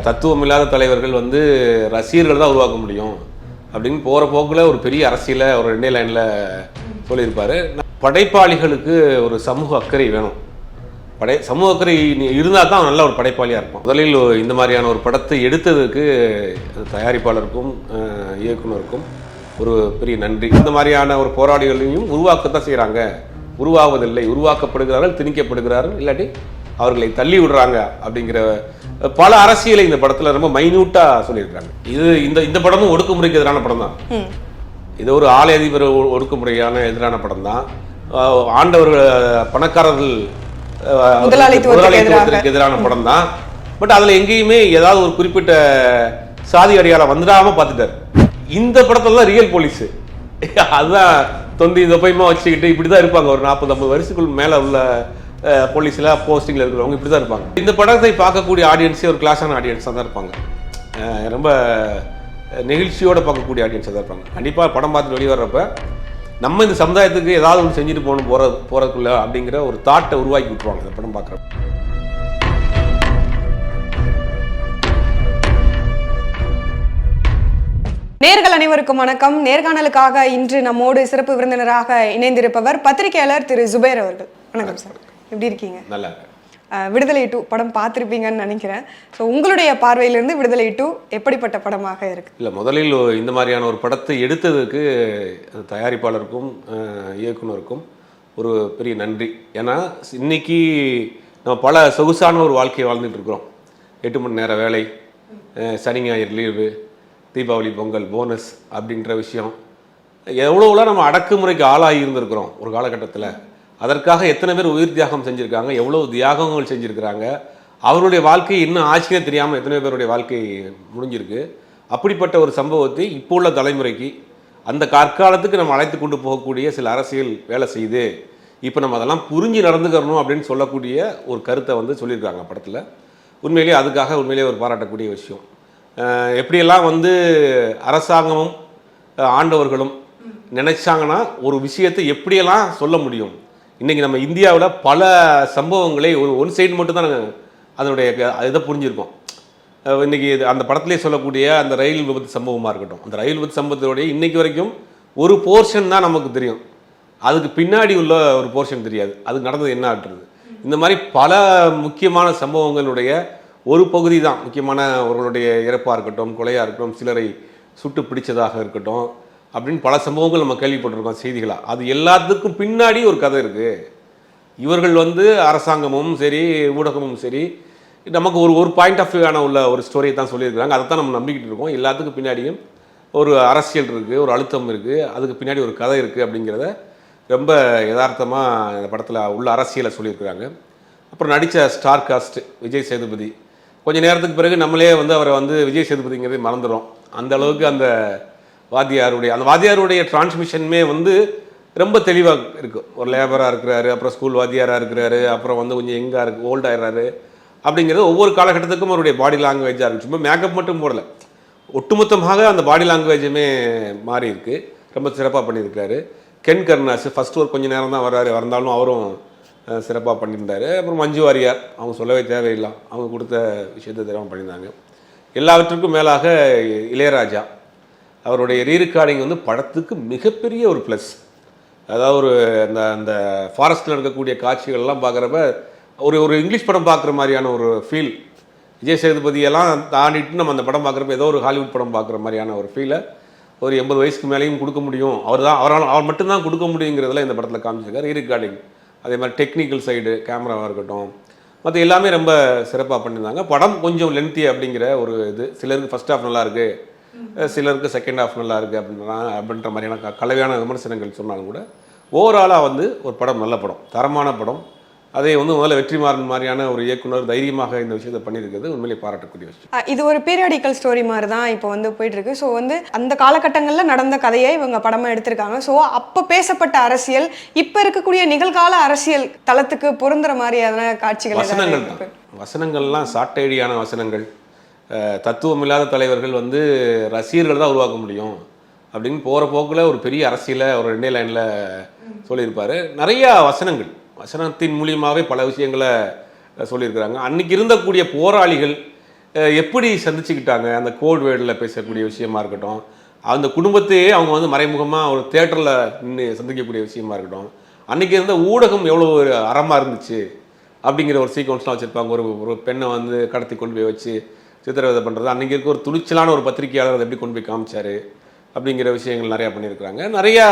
தத்துவம் இல்லாத தலைவர்கள் வந்து ரசிகர்கள் தான் உருவாக்க முடியும் அப்படின்னு போகிற போக்கில் ஒரு பெரிய அரசியலை ஒரு ரெண்டே லைனில் சொல்லியிருப்பாரு. படைப்பாளிகளுக்கு ஒரு சமூக அக்கறை வேணும். படை சமூக அக்கறை இருந்தால் தான் நல்ல ஒரு படைப்பாளியாக இருக்கும் முதலில் இந்த மாதிரியான ஒரு படத்தை எடுத்ததுக்கு தயாரிப்பாளருக்கும் அஹ், இயக்குனருக்கும் ஒரு பெரிய நன்றி. இந்த மாதிரியான ஒரு போராளிகளையும் உருவாக்கத்தான் செய்கிறாங்க உருவாவதில்லை. உருவாக்கப்படுகிறார்கள் திணிக்கப்படுகிறார்கள் இல்லாட்டி அவர்களை தள்ளி விடுறாங்க அப்படிங்கிற பல அரசியலை இந்த படத்தில் ரொம்ப மைன்யூட்டாக சொல்லியிருக்காங்க இது இந்த இந்த படமும் ஒடுக்குமுறைக்கு எதிரான படம் தான். இது ஒரு ஆலை அதிபர் ஒடுக்குமுறையான எதிரான படம் தான் ஆண்டவர்கள் பணக்காரர்கள் முதலாளித்துவத்திற்கு எதிரான படம் தான் பட் அதுல எங்கேயுமே ஏதாவது ஒரு குறிப்பிட்ட சாதி அடையாளம் வந்துடாம பார்த்துட்டாரு. இந்த படத்துல தான் ரியல் போலீஸ் அதுதான் தொந்தி தொப்பையுமா வச்சுக்கிட்டு இப்படி தான் இருப்பாங்க. ஒரு நாற்பது ஐம்பது வருஷத்துக்குள் மேல உள்ள போலீஸில் போஸ்டிங்கில் இருக்கிறவங்க இப்படி தான் இருப்பாங்க. இந்த படத்தை பார்க்கக்கூடிய ஆடியன்ஸே ஒரு கிளாஸான ஆடியன்ஸாக தான் இருப்பாங்க. ரொம்ப நெகிழ்ச்சியோடு பார்க்கக்கூடிய ஆடியன்ஸாக தான் இருப்பாங்க. கண்டிப்பாக படம் பார்த்து வெளியே வர்றப்ப நம்ம இந்த சமுதாயத்துக்கு ஏதாவது ஒன்று செஞ்சுட்டு போகணும் போகிற போகிறதுக்குள்ள அப்படிங்கிற ஒரு தாட்டை உருவாக்கி விட்டுருவாங்க இந்த படம் பார்க்குறப்ப. நேர்கள் அனைவருக்கும் வணக்கம். நேர்காணலுக்காக இன்று நம்மோடு சிறப்பு விருந்தினராக இணைந்திருப்பவர் பத்திரிகையாளர் திரு. ஜுபேர் அவர்கள். வணக்கம் சார். எப்படி இருக்கீங்க? நல்லா இருக்கு அஹ், விடுதலை டூ படம் பார்த்துருப்பீங்கன்னு நினைக்கிறேன். ஸோ உங்களுடைய பார்வையிலிருந்து விடுதலை டூ எப்படிப்பட்ட படமாக இருக்கு? இல்லை முதலில் இந்த மாதிரியான ஒரு படத்தை எடுத்ததுக்கு தயாரிப்பாளருக்கும் இயக்குனருக்கும் ஒரு பெரிய நன்றி. ஏன்னா இன்னைக்கு நம்ம பல சொகுசான ஒரு வாழ்க்கையை வாழ்ந்துட்டு இருக்கிறோம். எட்டு மணி நேர வேலை சனி ஞாயிறு லீவு தீபாவளி பொங்கல் போனஸ் அப்படின்ற விஷயம். எவ்வளோலாம் நம்ம அடக்குமுறைக்கு ஆளாகி இருந்திருக்கிறோம் ஒரு காலகட்டத்தில். அதற்காக எத்தனை பேர் உயிர் தியாகம் செஞ்சுருக்காங்க எவ்வளோ தியாகங்கள் செஞ்சுருக்கிறாங்க அவருடைய வாழ்க்கை இன்னும் ஆட்சியே தெரியாமல் எத்தனை பேருடைய வாழ்க்கை முடிஞ்சிருக்கு. அப்படிப்பட்ட ஒரு சம்பவத்தை இப்போ உள்ள தலைமுறைக்கு அந்த கற்காலத்துக்கு நம்ம அழைத்து கொண்டு போகக்கூடிய சில அரசியல் வேலை செய்யுது. இப்போ நம்ம அதெல்லாம் புரிஞ்சு நடந்துக்கிறணும் அப்படின்னு சொல்லக்கூடிய ஒரு கருத்தை வந்து சொல்லியிருக்காங்க படத்தில். உண்மையிலேயே அதுக்காக உண்மையிலேயே ஒரு பாராட்டக்கூடிய விஷயம். எப்படியெல்லாம் வந்து அரசாங்கமும் ஆண்டவர்களும் நினைச்சாங்கன்னா ஒரு விஷயத்தை எப்படியெல்லாம் சொல்ல முடியும்? இன்றைக்கி நம்ம இந்தியாவில் பல சம்பவங்களை ஒரு ஒன் சைடு மட்டும்தான் நாங்கள் அதனுடைய க- இதை புரிஞ்சிருக்கோம். இன்றைக்கி இன்னைக்கு இது அந்த படத்திலே சொல்லக்கூடிய அந்த ரயில் விபத்து சம்பவமாக இருக்கட்டும். அந்த ரயில் விபத்து சம்பவத்தினுடைய இன்றைக்கி வரைக்கும் ஒரு போர்ஷன் தான் நமக்கு தெரியும். அதுக்கு பின்னாடி உள்ள ஒரு போர்ஷன் தெரியாது. அது நடந்தது என்ன ஆட்டுறது? இந்த மாதிரி பல முக்கியமான சம்பவங்களுடைய ஒரு பகுதி தான் முக்கியமான அவர்களுடைய இறப்பாக இருக்கட்டும் கொலையாக இருக்கட்டும் சிலரை சுட்டு பிடிச்சதாக இருக்கட்டும் அப்படின்னு பல சம்பவங்கள் நம்ம கேள்விப்பட்டிருக்கோம் செய்திகளாக அது எல்லாத்துக்கும் பின்னாடி ஒரு கதை இருக்குது இவர்கள் வந்து அரசாங்கமும் சரி ஊடகமும் சரி நமக்கு ஒரு ஒரு பாயிண்ட் ஆஃப் வியூவான உள்ள ஒரு ஸ்டோரியை தான் சொல்லியிருக்கிறாங்க. அதை தான் நம்ம நம்பிக்கிட்டு இருக்கோம். எல்லாத்துக்கும் பின்னாடியும் ஒரு அரசியல் இருக்குது ஒரு அழுத்தம் இருக்குது அதுக்கு பின்னாடி ஒரு கதை இருக்குது அப்படிங்கிறத ரொம்ப யதார்த்தமாக இந்த படத்தில் உள்ள அரசியலை சொல்லியிருக்கிறாங்க. அப்புறம் நடித்த ஸ்டார் காஸ்ட் விஜய் சேதுபதி. கொஞ்ச நேரத்துக்கு பிறகு நம்மளே வந்து அவரை வந்து விஜய் சேதுபதிங்கிறதே மறந்துடும் அந்த அளவுக்கு அந்த வாத்தியாருடைய அந்த வாத்தியாருடைய டிரான்ஸ்மிஷனுமே வந்து ரொம்ப தெளிவாக இருக்கும் ஒரு லேபராக இருக்கிறாரு அப்புறம் ஸ்கூல் வாத்தியாராக இருக்கிறாரு அப்புறம் வந்து கொஞ்சம் எங்காக இருக்கு ஓல்ட் ஆயிடுறாரு. அப்படிங்கிறது ஒவ்வொரு காலகட்டத்துக்கும் அவருடைய பாடி லாங்குவேஜாக இருக்கு. சும்மா மேக்கப் மட்டும் போடலை. ஒட்டுமொத்தமாக அந்த பாடி லாங்குவேஜுமே மாறி இருக்கு. ரொம்ப சிறப்பாக பண்ணியிருக்காரு கென் கருணாஸ் ஃபஸ்ட் ஒரு கொஞ்ச நேரம் தான் வர்றாரு. வந்தாலும் அவரும் சிறப்பாக பண்ணியிருந்தாரு. அப்புறம் மஞ்சு வாரியார் அவங்க சொல்லவே தேவையில்லை. அவங்க கொடுத்த விஷயத்தை தெரியாமல் பண்ணியிருந்தாங்க. எல்லாவற்றுக்கும் மேலாக இளையராஜா அவருடைய ரீரெக்கார்டிங் வந்து படத்துக்கு மிகப்பெரிய ஒரு ப்ளஸ் அதாவது ஒரு அந்த அந்த ஃபாரஸ்ட்டில் இருக்கக்கூடிய காட்சிகள்லாம் பார்க்குறப்ப ஒரு ஒரு இங்கிலீஷ் படம் பார்க்குற மாதிரியான ஒரு ஃபீல் விஜய் சேதுபதியெல்லாம் தாண்டிட்டு நம்ம அந்த படம் பார்க்குறப்ப ஏதோ ஒரு ஹாலிவுட் படம் பார்க்குற மாதிரியான ஒரு ஃபீலை ஒரு எண்பது வயசுக்கு மேலேயும் கொடுக்க முடியும். அவர் தான் அவரால் அவர் மட்டும்தான் கொடுக்க முடியுங்கிறதுல இந்த படத்தில் காமிச்சிருக்காரு. ரீரெக்கார்டிங் அதே மாதிரி டெக்னிக்கல் சைடு கேமராவாக இருக்கட்டும். மற்ற எல்லாமே ரொம்ப சிறப்பாக பண்ணியிருந்தாங்க. படம் கொஞ்சம் லென்த்தி அப்படிங்கிற ஒரு இது. சிலருக்கு ஃபஸ்ட் ஹாஃப் நல்லாயிருக்கு சிலருக்கு செகண்ட் ஹாஃப் நல்லா இருக்கு அப்படின்ற அப்படின்ற மாதிரியான கலவையான விமர்சனங்கள் சொன்னாலும் கூட ஓவராலாக வந்து ஒரு படம் நல்ல படம் தரமான படம். அதை வந்து முதல்ல வெற்றிமாறன் மாதிரியான ஒரு இயக்குனர் தைரியமாக இந்த விஷயத்தை பண்ணியிருக்கிறது உண்மையிலே பாராட்டக்கூடிய விஷயம். இது ஒரு பீரியாடிக்கல் ஸ்டோரி மாதிரி தான் இப்போ வந்து போயிட்டு இருக்கு ஸோ வந்து அந்த காலகட்டங்களில் நடந்த கதையை இவங்க படமா எடுத்திருக்காங்க. ஸோ அப்போ பேசப்பட்ட அரசியல் இப்போ இருக்கக்கூடிய நிகழ்கால அரசியல் தளத்துக்கு பொருந்துற மாதிரியான காட்சிகள் வசனங்கள் வசனங்கள்லாம் சாட்டையடியான வசனங்கள். தத்துவம் இல்லாத தலைவர்கள் வந்து ரசிகர்கள் தான் உருவாக்க முடியும் அப்படின்னு போகிற போக்கில் ஒரு பெரிய அரசியலை ஒரு ரெண்டே லைனில் சொல்லியிருப்பார். நிறையா வசனங்கள். வசனத்தின் மூலியமாகவே பல விஷயங்களை சொல்லியிருக்கிறாங்க. அன்னைக்கு இருந்தக்கூடிய போராளிகள் எப்படி சந்திச்சுக்கிட்டாங்க? அந்த கோட் வேர்டில் பேசக்கூடிய விஷயமா இருக்கட்டும் அந்த குடும்பத்தையே அவங்க வந்து மறைமுகமாக ஒரு தேட்டரில் நின்று சந்திக்கக்கூடிய விஷயமா இருக்கட்டும் அன்றைக்கி இருந்த ஊடகம் எவ்வளோ ஒரு அறமாக இருந்துச்சு அப்படிங்கிற ஒரு சீக்வன்ஸ்லாம் வச்சுருப்பாங்க. ஒரு ஒரு பெண்ணை வந்து கடத்தி கொண்டு போய் வச்சு சித்திரவதை பண்ணுறது அன்றைக்கி இருக்க ஒரு துணிச்சலான ஒரு பத்திரிகையாளர் அதை எப்படி கொண்டு போய் காமிச்சார் அப்படிங்கிற விஷயங்கள் நிறையா பண்ணியிருக்கிறாங்க. நிறையா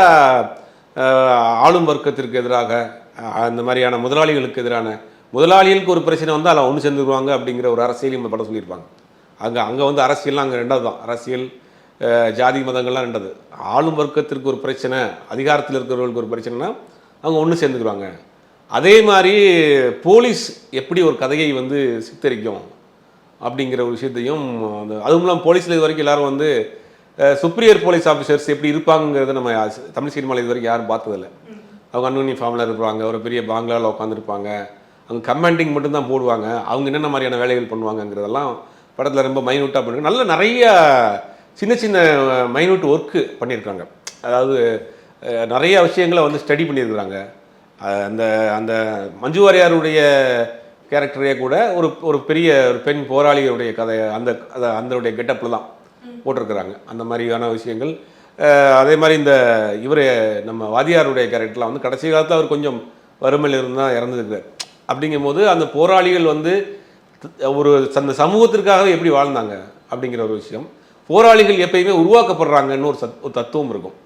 ஆளும் வர்க்கத்திற்கு எதிராக அந்த மாதிரியான முதலாளிகளுக்கு எதிரான முதலாளிகளுக்கு ஒரு பிரச்சனை வந்து அதில் ஒன்று சேர்ந்துருவாங்க அப்படிங்கிற ஒரு அரசியலையும் இந்த படம் சொல்லியிருப்பாங்க. அங்கே அங்கே வந்து அரசியல்லாம் அங்கே ரெண்டாவது தான். அரசியல் ஜாதி மதங்கள்லாம் ரெண்டாவது. ஆளும் வர்க்கத்திற்கு ஒரு பிரச்சனை அதிகாரத்தில் இருக்கிறவர்களுக்கு ஒரு பிரச்சனைனா அவங்க ஒன்று சேர்ந்துக்குவாங்க அதே மாதிரி போலீஸ் எப்படி ஒரு கதையை வந்து சித்தரிக்கும்? அப்படிங்கிற ஒரு விஷயத்தையும் அந்த அதுவும் இல்லாமல் போலீஸில் இது வரைக்கும் எல்லாரும் வந்து சுப்ரியர் போலீஸ் ஆஃபீஸர்ஸ் எப்படி இருப்பாங்கிறத நம்ம தமிழ் சினிமாவில் இது வரைக்கும் யாரும் பார்த்ததில்ல. அவங்க அன்யூனி ஃபார்மில் இருப்பாங்க ஒரு பெரிய பாங்களாவில் உட்காந்துருப்பாங்க அவங்க கமாண்டிங் மட்டும்தான் போடுவாங்க. அவங்க என்னென்ன மாதிரியான வேலைகள் பண்ணுவாங்கங்கிறதெல்லாம் படத்தில் ரொம்ப மைனூட்டாக பண்ணுறாங்க நல்ல நிறைய சின்ன சின்ன மைனூட் ஒர்க்கு பண்ணியிருக்காங்க அதாவது நிறைய விஷயங்களை வந்து ஸ்டடி பண்ணியிருக்கிறாங்க அந்த அந்த மஞ்சு வாரியாருடைய கேரக்டரே கூட ஒரு ஒரு பெரிய ஒரு பெண் போராளிகளுடைய கதை அந்த அதை அதனுடைய கெட்டப்பில் தான் போட்டிருக்கிறாங்க. அந்த மாதிரியான விஷயங்கள். அதே மாதிரி இந்த இவர் நம்ம வாதியாருடைய கேரக்டர்லாம் வந்து கடைசி காலத்தில் அவர் கொஞ்சம் வறுமையில் இருந்து தான் இறந்துருக்கார். அப்படிங்கும்போது அந்த போராளிகள் வந்து ஒரு அந்த சமூகத்திற்காக எப்படி வாழ்ந்தாங்க அப்படிங்கிற ஒரு விஷயம். போராளிகள் எப்பயுமே உருவாக்கப்படுறாங்கன்னு ஒரு சத் ஒரு தத்துவம் இருக்கும்.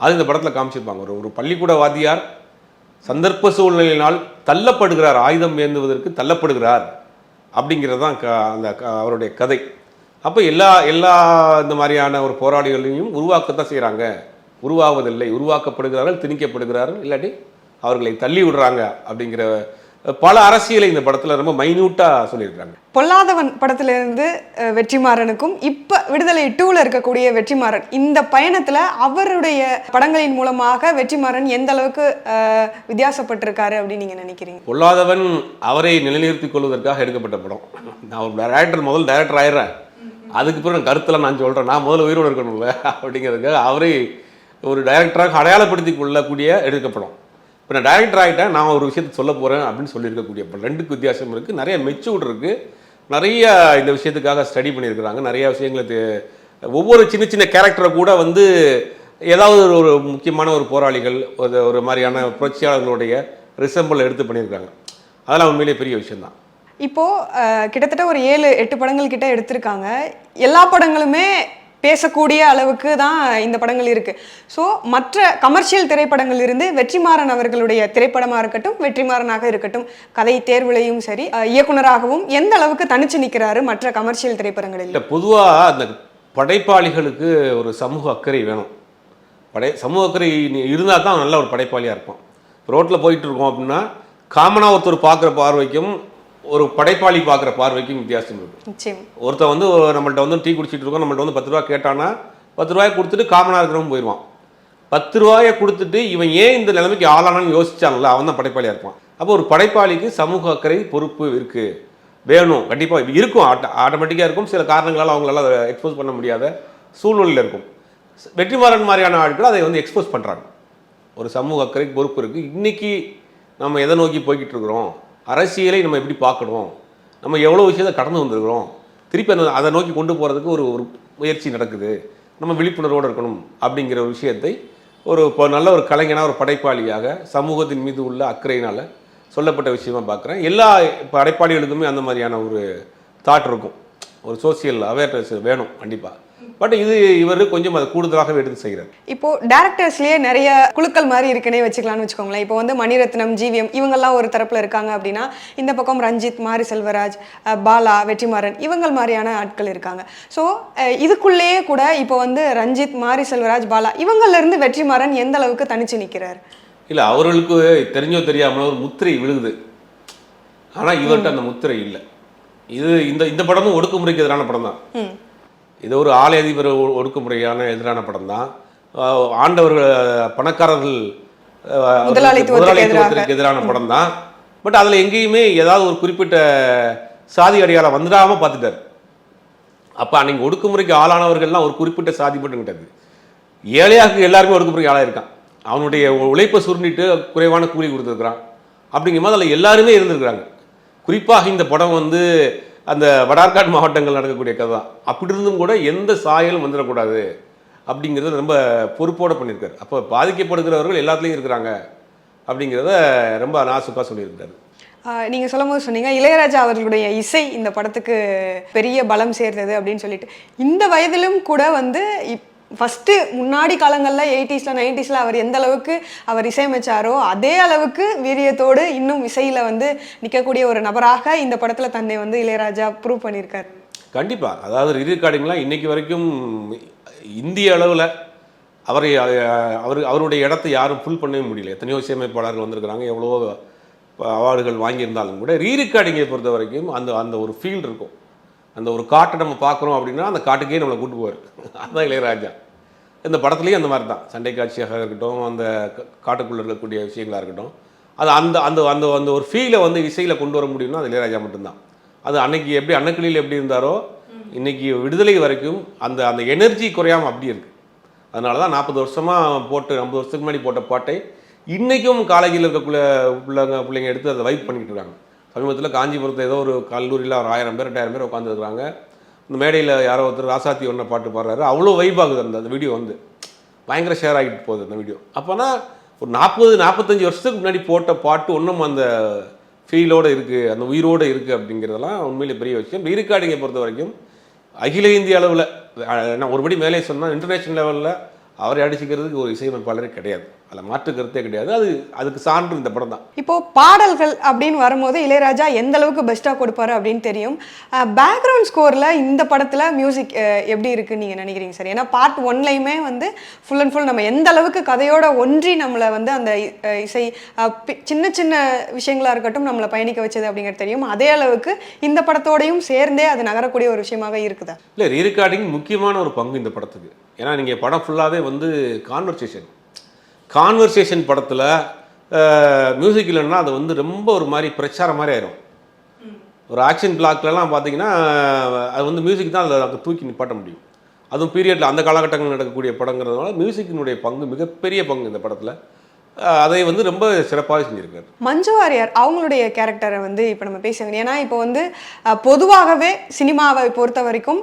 அது இந்த படத்தில் காமிச்சிருப்பாங்க. ஒரு ஒரு பள்ளிக்கூட வாத்தியார் சந்தர்ப்ப சூழ்நிலையினால் தள்ளப்படுகிறார் ஆயுதம் ஏந்துவதற்கு தள்ளப்படுகிறார் அப்படிங்கிறது தான் க அந்த க- அவருடைய கதை. அப்போ எல்லா எல்லா இந்த மாதிரியான ஒரு போராளிகளையும் உருவாக்கத்தான் செய்கிறாங்க உருவாவதில்லை. உருவாக்கப்படுகிறார்கள் திணிக்கப்படுகிறார்கள். இல்லாட்டி அவர்களை தள்ளி விடுறாங்க அப்படிங்கிற பல அரசியலை இந்த படத்தில் ரொம்ப மைன்யூட்டாக சொல்லியிருக்காங்க பொல்லாதவன் படத்துல இருந்து அஹ், வெற்றிமாறனுக்கும் இப்ப விடுதலை டூல இருக்கக்கூடிய வெற்றிமாறன் இந்த பயணத்துல அவருடைய படங்களின் மூலமாக வெற்றிமாறன் எந்த அளவுக்கு வித்தியாசப்பட்டிருக்காரு அப்படின்னு நீங்க நினைக்கிறீங்க? பொல்லாதவன் அவரை நிலைநிறுத்திக் கொள்வதற்காக எடுக்கப்பட்ட படம். நான் ஒரு டேரக்டர் முதல் டேரக்டர் ஆயிடுறேன். அதுக்கு பிறகு கருத்தில் நான் சொல்கிறேன் நான் முதல்ல உயிரோடு இருக்கணும்ல அப்படிங்கிறதுக்காக அவரை ஒரு டைரக்டராக அடையாளப்படுத்தி கொள்ளக்கூடிய எடுக்கப்படும் இப்போ நான் டைரக்டர் ஆகிட்டேன் நான் ஒரு விஷயத்தை சொல்ல போகிறேன் அப்படின்னு சொல்லியிருக்கக்கூடிய இப்போ ரெண்டுக்கு வித்தியாசம் இருக்குது நிறைய மெச்சூர்டு இருக்குது நிறைய இந்த விஷயத்துக்காக ஸ்டடி பண்ணியிருக்கிறாங்க. நிறைய விஷயங்களை ஒவ்வொரு சின்ன சின்ன கேரக்டரை கூட வந்து ஏதாவது ஒரு- ஒரு முக்கியமான ஒரு போராளிகள் ஒரு ஒரு மாதிரியான புரட்சியாளர்களுடைய ரிசம்பிள் எடுத்து பண்ணியிருக்காங்க. அதெல்லாம் உண்மையிலேயே பெரிய விஷயந்தான் இப்போது கிட்டத்தட்ட ஒரு ஏழு எட்டு படங்கள் கிட்ட எடுத்திருக்காங்க. எல்லா படங்களுமே பேசக்கூடிய அளவுக்கு தான் இந்த படங்கள் இருக்குது ஸோ மற்ற கமர்ஷியல் திரைப்படங்கள் இருந்து வெற்றிமாறன் அவர்களுடைய திரைப்படமாக இருக்கட்டும் வெற்றிமாறனாக இருக்கட்டும் கதை தேர்வுலையும் சரி இயக்குனராகவும் எந்த அளவுக்கு தனிச்சு நிற்கிறாரு மற்ற கமர்ஷியல் திரைப்படங்களில்? இல்லை பொதுவாக அந்த படைப்பாளிகளுக்கு ஒரு சமூக அக்கறை வேணும். படை சமூக அக்கறை இருந்தால் தான் நல்ல ஒரு படைப்பாளியாக இருப்பான். ரோட்டில் போயிட்டு இருக்கோம் அப்படின்னா காமனாக ஒருத்தர் பார்க்குற பார்வைக்கும் ஒரு படைப்பாளி பார்க்குற பார்வைக்கும் வித்தியாசம் இருக்கு. ஒருத்தன் வந்து ஒரு நம்மள்ட்ட வந்து டீ குடிச்சிட்டு இருக்கோம் நம்மள்ட்ட வந்து பத்து ரூபா கேட்டானா பத்து ரூபாயை கொடுத்துட்டு காமனாக இருக்கிறவன் போயிடுவான். பத்து ரூபாயை கொடுத்துட்டு இவன் ஏன் இந்த நிலைமைக்கு ஆளானான்னு யோசிச்சான்ல அவன் தான் படைப்பாளியாக இருப்பான். அப்போ ஒரு படைப்பாளிக்கு சமூக அக்கறை பொறுப்பு இருக்கு. வேணும் கண்டிப்பாக இருக்கும் ஆட்ட ஆட்டோமேட்டிக்காக இருக்கும். சில காரணங்களால் அவங்களால அதை எக்ஸ்போஸ் பண்ண முடியாத சூழ்நிலையில் இருக்கும். வெற்றிமாறன் மாதிரியான ஆட்கள் அதை வந்து எக்ஸ்போஸ் பண்ணுறாங்க ஒரு சமூக அக்கறைக்கு பொறுப்பு இருக்குது இன்னைக்கு நம்ம எதை நோக்கி போய்கிட்டு இருக்கிறோம்? அரசியலை நம்ம எப்படி பார்க்கணும்? நம்ம எவ்வளோ விஷயத்தை கடந்து வந்திருக்கிறோம்? திருப்பி அந்த அதை நோக்கி கொண்டு போகிறதுக்கு ஒரு ஒரு முயற்சி நடக்குது. நம்ம விழிப்புணர்வோடு இருக்கணும் அப்படிங்கிற ஒரு விஷயத்தை ஒரு இப்போ நல்ல ஒரு கலைஞனாக ஒரு படைப்பாளியாக சமூகத்தின் மீது உள்ள அக்கறையினால் சொல்லப்பட்ட விஷயமா பார்க்குறேன். எல்லா படைப்பாளிகளுக்குமே அந்த மாதிரியான ஒரு தாட் இருக்கும். ஒரு சோசியல் அவேர்னஸ் வேணும் கண்டிப்பாக பட் இது இவர் கொஞ்சம் அதை கூடுதலாகவே எடுத்து செய்கிறார். இப்போ டேரக்டர்ஸ்லயே நிறைய குழுக்கள் மாதிரி இருக்குன்னே வச்சுக்கலாம்னு வச்சுக்கோங்களேன். இப்போ வந்து மணிரத்னம் ஜிவிஎம் இவங்கெல்லாம் ஒரு தரப்புல இருக்காங்க அப்படின்னா இந்த பக்கம் ரஞ்சித் மாரி செல்வராஜ் பாலா வெற்றிமாறன் இவங்கள் மாதிரியான ஆட்கள் இருக்காங்க. ஸோ இதுக்குள்ளேயே கூட இப்போ வந்து ரஞ்சித் மாரி செல்வராஜ் பாலா இவங்கள்ல இருந்து வெற்றிமாறன் எந்த அளவுக்கு தனிச்சு நிற்கிறார் இல்லை அவர்களுக்கு தெரிஞ்சோ தெரியாமலோ ஒரு முத்திரை விழுகுது. ஆனால் இவர்கிட்ட அந்த முத்திரை இல்லை. இது இந்த இந்த படமும் ஒடுக்குமுறைக்கு எதிரான படம் தான் இது ஒரு ஆலை அதிபர் ஒடுக்குமுறையான எதிரான படம் தான் ஆண்டவர்கள் பணக்காரர்கள் முதலாளித்துவத்திற்கு எதிரான படம் தான் பட் அதில் எங்கேயுமே ஏதாவது ஒரு குறிப்பிட்ட சாதி அடையாளம் வந்துடாம பார்த்துட்டார். அப்போ அன்னைக்கு ஒடுக்குமுறைக்கு ஆளானவர்கள்லாம் ஒரு குறிப்பிட்ட சாதி மட்டும் கிடையாது ஏழையாக்கு எல்லாருமே ஒடுக்குமுறைக்கு ஆளாயிருக்கான். அவனுடைய உழைப்பை சுருண்டிட்டு குறைவான கூலி கொடுத்துருக்குறான். அப்படிங்கும்போது அதில் எல்லாருமே இருந்திருக்கிறாங்க. குறிப்பாக இந்த படம் வந்து அந்த வடார்காட் மாவட்டங்கள் நடக்கக்கூடிய கதை தான். அப்படி இருந்தும் கூட எந்த சாயலும் வந்துடக்கூடாது அப்படிங்கிறத ரொம்ப பொறுப்போடு பண்ணியிருக்காரு. அப்போ பாதிக்கப்படுகிறவர்கள் எல்லாத்துலேயும் இருக்கிறாங்க அப்படிங்கிறத ரொம்ப நாசுக்காக சொல்லியிருக்காரு நீங்கள் சொல்லும்போது சொல்லும் போது சொன்னீங்க இளையராஜா அவர்களுடைய இசை இந்த படத்துக்கு பெரிய பலம் சேர்ந்தது அப்படின்னு சொல்லிட்டு. இந்த வயதிலும் கூட வந்து இப் ஃபஸ்ட்டு முன்னாடி காலங்களில் எயிட்டிஸில் நைன்டிஸில் அவர் எந்த அளவுக்கு அவர் இசையமைச்சாரோ அதே அளவுக்கு வீரியத்தோடு இன்னும் இசையில் வந்து நிற்கக்கூடிய ஒரு நபராக இந்த படத்தில் தன்னை வந்து இளையராஜா ப்ரூவ் பண்ணியிருக்காரு. கண்டிப்பாக அதாவது ரீரெக்கார்டிங்லாம் இன்றைக்கி வரைக்கும் இந்திய அளவில் அவரை அவர் அவருடைய இடத்தை யாரும் ஃபுல் பண்ணவே முடியல. எத்தனையோ இசையமைப்பாளர்கள் வந்திருக்கிறாங்க. எவ்வளோ அவார்டுகள் வாங்கியிருந்தாலும் கூட ரீரெக்கார்டிங்கை பொறுத்த வரைக்கும் அந்த அந்த ஒரு ஃபீல் இருக்கும். அந்த ஒரு காட்டை நம்ம பார்க்குறோம் அப்படின்னா அந்த காட்டுக்கே நம்மளை கூட்டு போவார். அதுதான் இளையராஜா. இந்த படத்துலேயும் அந்த மாதிரி தான். சண்டை காட்சியாக இருக்கட்டும் அந்த காட்டுக்குள்ளே இருக்கக்கூடிய விஷயங்களாக இருக்கட்டும். அது அந்த அந்த அந்த அந்த ஒரு ஃபீலை வந்து இசையில் கொண்டு வர முடியும்னா அது இளையராஜா மட்டும்தான். அது அன்னைக்கு எப்படி அன்னக்கிளியில் எப்படி இருந்தாரோ இன்னைக்கு விடுதலை வரைக்கும் அந்த அந்த எனர்ஜி குறையாமல் அப்படி இருக்குது அதனால தான் நாற்பது வருஷமாக போட்டு ஐம்பது வருஷத்துக்கு முன்னாடி போட்ட பாட்டை இன்றைக்கும் காலேஜில் இருக்கக்குள்ள பிள்ளைங்க பிள்ளைங்க எடுத்து அதை வைப் பண்ணிக்கிட்டு இருக்காங்க. சமீபத்தில் காஞ்சிபுரத்தில் ஏதோ ஒரு கல்லூரியில் ஒரு ஆயிரம் பேர் ரெண்டாயிரம் பேர் உட்காந்துருக்குறாங்க இந்த மேடையில் யாரோ ஒருத்தர் ராசாத்தி ஒன்றை பாட்டு பாடுறாரு. அவ்வளோ வைப் ஆகுது அந்த அந்த வீடியோ வந்து. பயங்கர ஷேர் ஆகிட்டு போகுது அந்த வீடியோ அப்போனா ஒரு நாற்பது நாற்பத்தஞ்சு வருஷத்துக்கு முன்னாடி போட்ட பாட்டு ஒன்றும் அந்த ஃபீலோடு இருக்குது அந்த உயிரோடு இருக்குது அப்படிங்கிறதெல்லாம் உண்மையிலே பெரிய விஷயம். ரீரெக்கார்டிங்கை பொறுத்த வரைக்கும். அகில இந்திய அளவில் நான் ஒருபடி மேலே சொன்னால் இன்டர்நேஷ்னல் லெவலில் அவரை அடிச்சுக்கிறதுக்கு ஒரு இசையமைப்பாளரே கிடையாது. அதில் மாற்று கருத்தே கிடையாது. அது அதுக்கு சான்று இந்த படம் தான். இப்போ பாடல்கள் அப்படின்னு வரும்போது இளையராஜா எந்த அளவுக்கு பெஸ்ட்டாக கொடுப்பாரு அப்படின்னு தெரியும். பேக்ரவுண்ட் ஸ்கோரில் இந்த படத்தில் மியூசிக் எப்படி இருக்குன்னு நீங்கள் நினைக்கிறீங்க சார்? ஏன்னா பார்ட் ஒன்லையுமே வந்து ஃபுல் அண்ட் ஃபுல் நம்ம எந்த அளவுக்கு கதையோட ஒன்றி நம்மளை வந்து அந்த இசை சின்ன சின்ன விஷயங்களா இருக்கட்டும் நம்மளை பயணிக்க வச்சது அப்படிங்கிறது தெரியும். அதே அளவுக்கு இந்த படத்தோடையும் சேர்ந்தே அது நகரக்கூடிய ஒரு விஷயமாக இருக்குதா? இல்லை ரீரெக்கார்டிங் முக்கியமான ஒரு பங்கு இந்த படத்துக்கு. ஏன்னா நீங்கள் படம் ஃபுல்லாகவே வந்து கான்வர்சேஷன் கான்வர்சேஷன் படத்தில் மியூசிக் இல்லைன்னா அது வந்து ரொம்ப ஒரு மாதிரி பிரச்சாரம் மாதிரி ஆயிரும். ஒரு ஆக்ஷன் பிளாக்லலாம் பார்த்தீங்கன்னா அது வந்து மியூசிக் தான் அதில் தூக்கி நிப்பாட்ட முடியும். அதுவும் பீரியடில் அந்த காலகட்டங்கள் நடக்கக்கூடிய படங்கிறதுனால மியூசிக்கினுடைய பங்கு மிகப்பெரிய பங்கு இந்த படத்தில். அதை வந்து ரொம்ப சிறப்பாக செஞ்சுருக்காரு. மஞ்சு வாரியார் அவங்களுடைய கேரக்டரை வந்து இப்போ நம்ம பேசுங்க ஏன்னா இப்போ வந்து பொதுவாகவே சினிமாவை பொறுத்த வரைக்கும்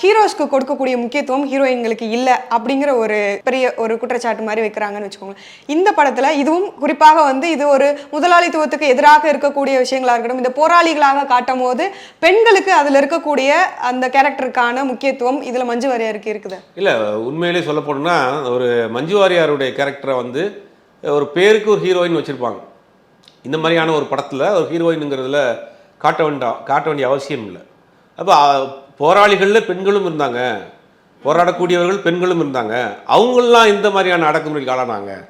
ஹீரோஸ்க்கு கொடுக்கக்கூடிய முக்கியத்துவம் ஹீரோயின்களுக்கு இல்லை அப்படிங்கிற ஒரு பெரிய ஒரு குற்றச்சாட்டு மாதிரி வைக்கிறாங்கன்னு வச்சுக்கோங்களேன். இந்த படத்தில் இதுவும் குறிப்பாக வந்து இது ஒரு முதலாளித்துவத்துக்கு எதிராக இருக்கக்கூடிய விஷயங்களா இருக்கட்டும் இந்த போராளிகளாக காட்டும் போது பெண்களுக்கு அதில் இருக்கக்கூடிய அந்த கேரக்டருக்கான முக்கியத்துவம் இதில் மஞ்சு வாரியாருக்கு இருக்குது? இல்லை உண்மையிலே சொல்ல போனோம்னா ஒரு மஞ்சு வாரியாருடைய கேரக்டரை வந்து ஒரு பேருக்கு ஒரு ஹீரோயின் வச்சுருப்பாங்க. இந்த மாதிரியான ஒரு படத்தில் ஒரு ஹீரோயினுங்கிறதுல காட்ட வேண்டாம் காட்ட வேண்டிய அவசியம் இல்லை. அப்போ போராளிகளில் பெண்களும் இருந்தாங்க. போராடக்கூடியவர்கள் பெண்களும் இருந்தாங்க. அவங்களாம் இந்த மாதிரியான அடக்குமுறைக்கு ஆளானாங்க.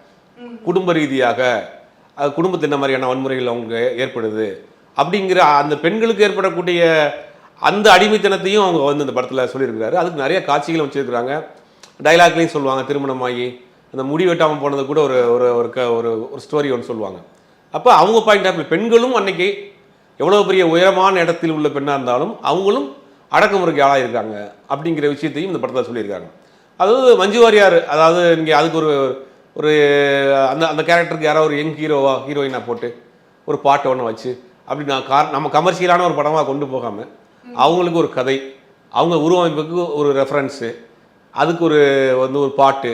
குடும்ப ரீதியாக குடும்பத்து இந்த மாதிரியான வன்முறைகள் அவங்க ஏற்படுது அப்படிங்கிற அந்த பெண்களுக்கு ஏற்படக்கூடிய அந்த அடிமைத்தனத்தையும் அவங்க வந்து இந்த படத்தில் சொல்லியிருக்கிறாரு. அதுக்கு நிறைய காட்சிகளும் வச்சுருக்கிறாங்க. டைலாக்லையும் சொல்லுவாங்க திருமணமாகி அந்த முடி வெட்டாமல் போனது கூட ஒரு ஒரு ஒரு க- ஒரு ஒரு ஸ்டோரி ஒன்று சொல்லுவாங்க. அப்போ அவங்க பாயிண்ட் ஆஃப் பெண்களும் அன்னைக்கு எவ்வளோ பெரிய உயரமான இடத்தில் உள்ள பெண்ணாக இருந்தாலும் அவங்களும் அடக்குமுறைக்கு ஆளாயிருக்காங்க அப்படிங்கிற விஷயத்தையும் இந்த படத்தில் சொல்லியிருக்காங்க. அதாவது மஞ்சு வாரியார் அதாவது இங்கே அதுக்கு ஒரு ஒரு அந்த அந்த கேரக்டருக்கு யாராவது ஒரு யங் ஹீரோவா ஹீரோயினாக போட்டு ஒரு பாட்டு ஒன்று வச்சு அப்படி நான் கார் நம்ம கமர்ஷியலான ஒரு படமாக கொண்டு போகாமல் அவங்களுக்கு ஒரு கதை அவங்க உருவமைப்புக்கு ஒரு ரெஃபரன்ஸு அதுக்கு ஒரு வந்து ஒரு பாட்டு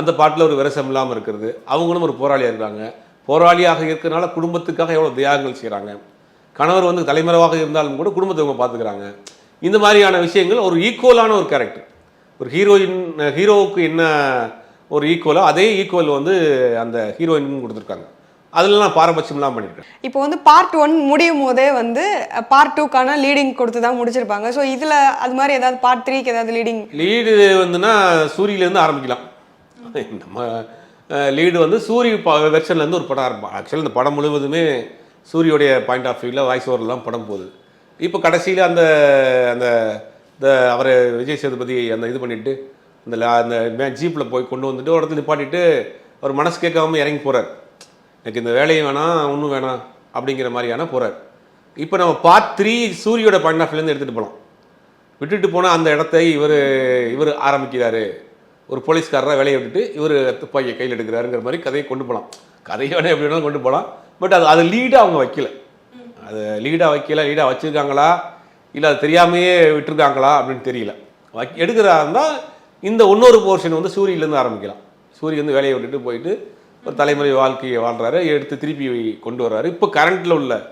அந்த பாட்டில் ஒரு விரசம் இல்லாமல் இருக்கிறது. அவங்களும் ஒரு போராளியாக இருக்காங்க போராளியாக இருக்கிறனால குடும்பத்துக்காக எவ்வளோ தியாகங்கள் செய்கிறாங்க கணவர் வந்து தலைமறைவாக இருந்தாலும் கூட குடும்பத்தை அவங்க பார்த்துக்கிறாங்க இந்த மாதிரியான விஷயங்கள் ஒரு ஈக்குவலான ஒரு கேரக்டர் ஒரு ஹீரோயின் ஹீரோவுக்கு என்ன ஒரு ஈக்குவலோ அதே ஈக்குவல் வந்து அந்த ஹீரோயினுக்கும் கொடுத்துருக்காங்க. அதுலலாம் பாரபட்சம்லாம் பண்ணியிருக்கேன் இப்போ வந்து பார்ட் ஒன் முடியும் போதே வந்து பார்ட் டூக்கான லீடிங் கொடுத்து தான் முடிச்சிருப்பாங்க. ஸோ இதில் அது மாதிரி ஏதாவது பார்ட் த்ரீக்கு ஏதாவது லீடிங் லீடு வந்துன்னா சூரியிலேருந்து ஆரம்பிக்கலாம். நம்ம லீடு வந்து சூரிய வெர்ஷன்லேருந்து ஒரு படம் ஆரம்பம். ஆக்சுவலாக இந்த படம் முழுவதுமே சூரியோடைய பாயிண்ட் ஆஃப் வியூவில் வாய்ஸ் ஓவர்லாம் படம் போகுது. இப்போ கடைசியில் அந்த அந்த இந்த அவரை விஜய் சேதுபதி அந்த இது பண்ணிவிட்டு அந்த அந்த ஜீப்பில் போய் கொண்டு வந்துட்டு ஒரு இடத்துல நிப்பாட்டிட்டு அவர் மனசு கேட்காம இறங்கி போகிறார் எனக்கு இந்த வேலையும் வேணாம் ஒன்றும் வேணாம் அப்படிங்கிற மாதிரியான போகிறார் இப்போ நம்ம பார்ட் த்ரீ சூரியோட பாயிண்ட் ஆஃப் வியூலேருந்து எடுத்துகிட்டு போகலாம் விட்டுட்டு போனால் அந்த இடத்தை இவர் இவர் ஆரம்பிக்கிறாரு. ஒரு போலீஸ்காரராக வேலையை விட்டுட்டு இவர் துப்பாக்கியை கையில் எடுக்கிறாருங்கிற மாதிரி கதையை கொண்டு போகலாம் கதையை வேணா எப்படி வேணாலும் கொண்டு போகலாம் பட் அது அது லீடாக அவங்க வைக்கல. அது லீடாக வைக்கல லீடாக வச்சுருக்காங்களா? இல்லை அது தெரியாமையே விட்டுருக்காங்களா அப்படின்னு தெரியல. வக்- எடுக்கிறதா இருந்தால் இந்த இன்னொரு போர்ஷன் வந்து சூரியன்லேருந்து ஆரம்பிக்கலாம். சூரிய வந்து வேலையை விட்டுட்டு போயிட்டு ஒரு தலைமுறை வாழ்க்கையை வாழ்கிறாரு எடுத்து திருப்பி கொண்டு வர்றாரு. இப்போ கரண்ட்டில் உள்ள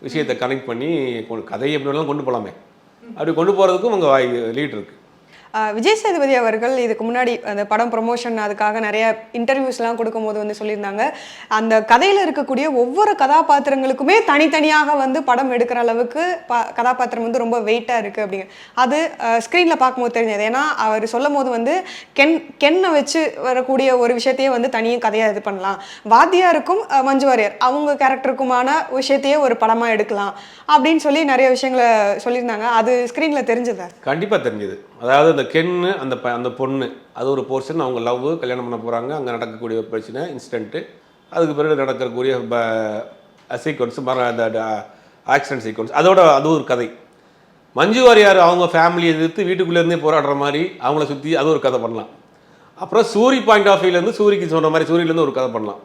விஷயத்தை கனெக்ட் பண்ணி கொண்டு- கதையை எப்படி வேணாலும் கொண்டு போகலாமே அப்படி கொண்டு போகிறதுக்கும் உங்கள் வாய் லீட் இருக்குது விஜய் சேதுபதி அவர்கள் இதுக்கு முன்னாடி அந்த படம் ப்ரொமோஷன் அதுக்காக நிறைய இன்டர்வியூஸ்லாம் கொடுக்கும்போது வந்து சொல்லியிருந்தாங்க. அந்த கதையில் இருக்கக்கூடிய ஒவ்வொரு கதாபாத்திரங்களுக்குமே தனித்தனியாக வந்து படம் எடுக்கிற அளவுக்கு பா கதாபாத்திரம் வந்து ரொம்ப வெயிட்டாக இருக்குது அப்படிங்க. அது ஸ்க்ரீனில் பார்க்கும்போது தெரிஞ்சது. ஏன்னா அவர் சொல்லும் போது வந்து கென் கென்னை வச்சு வரக்கூடிய ஒரு விஷயத்தையே வந்து தனியும் கதையாக இது பண்ணலாம். வாத்தியாருக்கும் மஞ்சு வாரியர் அவங்க கேரக்டருக்குமான விஷயத்தையே ஒரு படமாக எடுக்கலாம் அப்படின்னு சொல்லி நிறைய விஷயங்களை சொல்லியிருந்தாங்க. அது ஸ்க்ரீனில் தெரிஞ்சதா? கண்டிப்பாக தெரிஞ்சுது. அதாவது அந்த கென்னு அந்த ப அந்த பொண்ணு அது ஒரு போர்ஷன் அவங்க லவ் கல்யாணம் பண்ண போகிறாங்க அங்கே நடக்கக்கூடிய பிரச்சனை இன்சிடென்ட்டு அதுக்கு பிறகு நடக்கக்கூடிய சீக்வன்ஸ் மர அந்த ஆக்சிடென்ட் சீக்வன்ஸ் அதோட அது ஒரு கதை. மஞ்சு வாரியார் அவங்க ஃபேமிலியை எதிர்த்து வீட்டுக்குள்ளே இருந்தே போராடுற மாதிரி அவங்கள சுற்றி அது ஒரு கதை பண்ணலாம். அப்புறம் சூரி பாயிண்ட் ஆஃப் வியூலேருந்து சூரிக்கு சொன்ன மாதிரி சூரியலேருந்து ஒரு கதை பண்ணலாம்.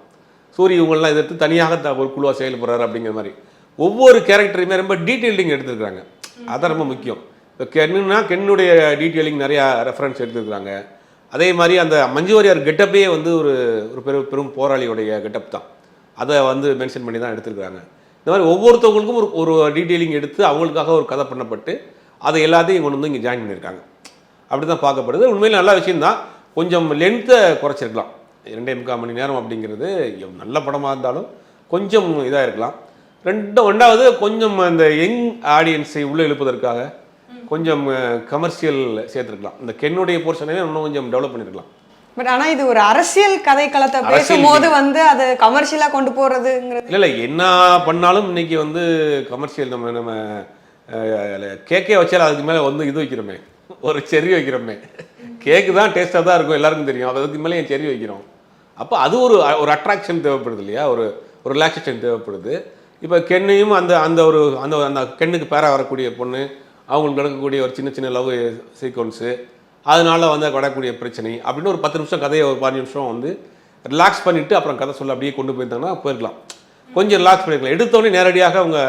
சூரி இவங்கெல்லாம் எதிர்த்து தனியாக த- ஒரு குழுவாக செயல்படுறாரு அப்படிங்கிற மாதிரி. ஒவ்வொரு கேரக்டரையுமே ரொம்ப டீட்டெயில்டிங் எடுத்துருக்காங்க அதான் ரொம்ப முக்கியம். கென்னுனா கென்னுடைய டீட்டெயிலிங் நிறையா ரெஃபரன்ஸ் எடுத்துருக்காங்க அதே மாதிரி அந்த மஞ்சு வாரியார் கெட்டப்பே வந்து ஒரு ஒரு பெரும் பெரும் போராளியுடைய கெட்டப் தான். அதை வந்து மென்ஷன் பண்ணி தான் எடுத்துருக்குறாங்க. இந்த மாதிரி ஒவ்வொருத்தவங்களுக்கும் ஒரு ஒரு டீட்டெயிலிங் எடுத்து அவங்களுக்காக ஒரு கதை பண்ணப்பட்டு அதை எல்லாத்தையும் கொண்டு வந்து இங்கே ஜாயின் பண்ணியிருக்காங்க. அப்படி தான் பார்க்கப்படுது. உண்மையில் நல்ல விஷயந்தான் கொஞ்சம் லென்த்தை குறைச்சிருக்கலாம். ரெண்டே முக்கால் மணி நேரம் அப்படிங்கிறது நல்ல படமாக இருந்தாலும் கொஞ்சம் இதாக இருக்கலாம். ரெண்டு ரெண்டாவது கொஞ்சம் அந்த யங் ஆடியன்ஸை உள்ளே இழுப்பதற்காக கொஞ்சம் கமர்ஷியல் சேர்த்துருக்கலாம். இந்த கென்னுடைய போர்ஷனவே இன்னும் கொஞ்சம் டெவலப் பண்ணியிருக்கலாம் பட் ஆனா இது ஒரு அரசியல் கதை களத்தை பேசும்போது வந்து அது கமர்ஷியலா கொண்டு போறதுங்கிறது. இல்லை இல்லை என்ன பண்ணாலும் இன்னைக்கு வந்து கமர்ஷியல் நம்ம நம்ம கேக்கே வச்சாலும் அதுக்கு மேலே வந்து இது வைக்கிறோமே. ஒரு செர்ரி வைக்கிறோமே. கேக்கு தான் டேஸ்ட்டாக தான் இருக்கும் எல்லாருக்கும் தெரியும். அதுக்கு மேலே என் செர்ரி வைக்கிறோம். அப்போ அது ஒரு ஒரு அட்ராக்ஷன் தேவைப்படுது இல்லையா? ஒரு ஒரு ரிலாக்ஸேஷன் தேவைப்படுது. இப்போ கென்னையும் அந்த அந்த ஒரு அந்த அந்த கெண்ணுக்கு பேரா வரக்கூடிய பொண்ணு அவங்களுக்கு நடக்கக்கூடிய ஒரு சின்ன சின்ன லவ் சீக்வன்ஸு அதனால வந்து வரக்கூடிய பிரச்சனை. அப்படின்னு ஒரு பத்து நிமிஷம் கதையை ஒரு பதினஞ்சு நிமிஷம் வந்து ரிலாக்ஸ் பண்ணிவிட்டு அப்புறம் கதை சொல்ல அப்படியே கொண்டு போயிருந்தாங்கன்னா போயிருக்கலாம். கொஞ்சம் ரிலாக்ஸ் பண்ணிக்கலாம் எடுத்தோடனே நேரடியாக அவங்க